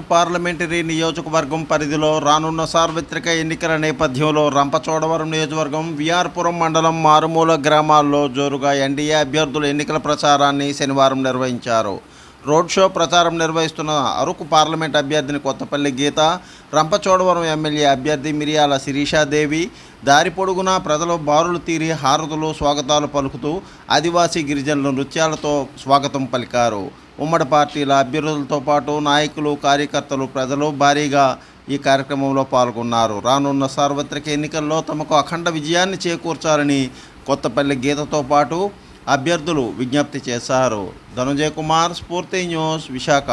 Parliamentary నియోజకవర్గం పరిధిలో రానున్న సార్వత్రిక ఎన్నికల నేపథ్యంలో రంపచోడవరం నియోజకవర్గం విఆర్పురం మండలం మారుమూల గ్రామాల్లో జోరుగా ఎన్డీఏ అభ్యర్థుల ఎన్నికల ప్రచారాన్ని శనివారం నిర్వహించారు. రోడ్ షో ప్రచారం నిర్వహిస్తున్న అరకు పార్లమెంట్ అభ్యర్థిని కొత్తపల్లి గీత రంపచోడవరం ఎమ్మెల్యే అభ్యర్థి మిరియాల శిరీషాదేవి దారి పొడుగునా ప్రజలు బారులు తీరి హారతులు స్వాగతాలు పలుకుతూ ఆదివాసీ గిరిజనుల నృత్యాలతో స్వాగతం పలికారు. ఉమ్మడి పార్టీల అభ్యర్థులతో పాటు నాయకులు కార్యకర్తలు ప్రజలు భారీగా ఈ కార్యక్రమంలో పాల్గొన్నారు. రానున్న సార్వత్రిక ఎన్నికల్లో తమకు అఖండ విజయాన్ని చేకూర్చాలని కొత్తపల్లి గీతతో పాటు అభ్యర్థులు విజ్ఞప్తి చేశారు. ధనుంజయ్ కుమార్ స్ఫూర్తి న్యూస్ విశాఖ.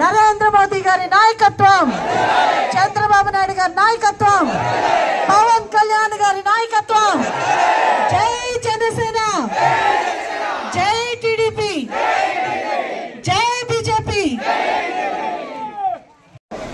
నరేంద్ర మోదీ గారి నాయకత్వం చంద్రబాబు నాయుడు గారి నాయకత్వం పవన్ కళ్యాణ్ గారి నాయకత్వం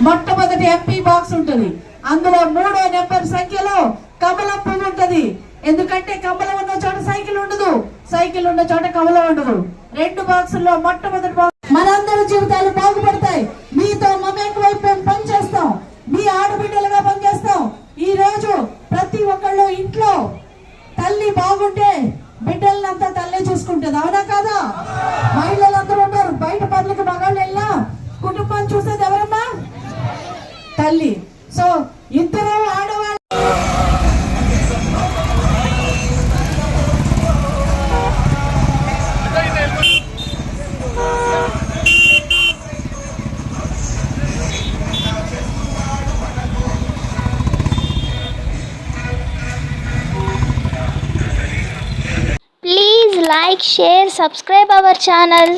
మొట్టమొదటి ఎంపీ బాక్స్ ఉంటుంది. అందులో మూడో నెంబర్ సంఖ్యలో కమలం పువ్వు ఉంటుంది. ఎందుకంటే కమలం ఉన్న చోట సైకిల్ ఉండదు. సైకిల్ ఉన్న చోట కమలం ఉండదు. రెండు బాక్సుల్లో మొట్టమొదటి బాక్స్ మనందరి జీవితాలు బాగుపడతాయి. మీతో మమేక వైపు మేము పనిచేస్తాం. మీ ఆడబిడ్డలుగా పనిచేస్తాం. ఈ రోజు ప్రతి ఒక్కళ్ళు ఇంట్లో తల్లి బాగుంటే తల్లి సో ఇద్దరు ఆడవాళ్ళు Please like, share, subscribe our channel.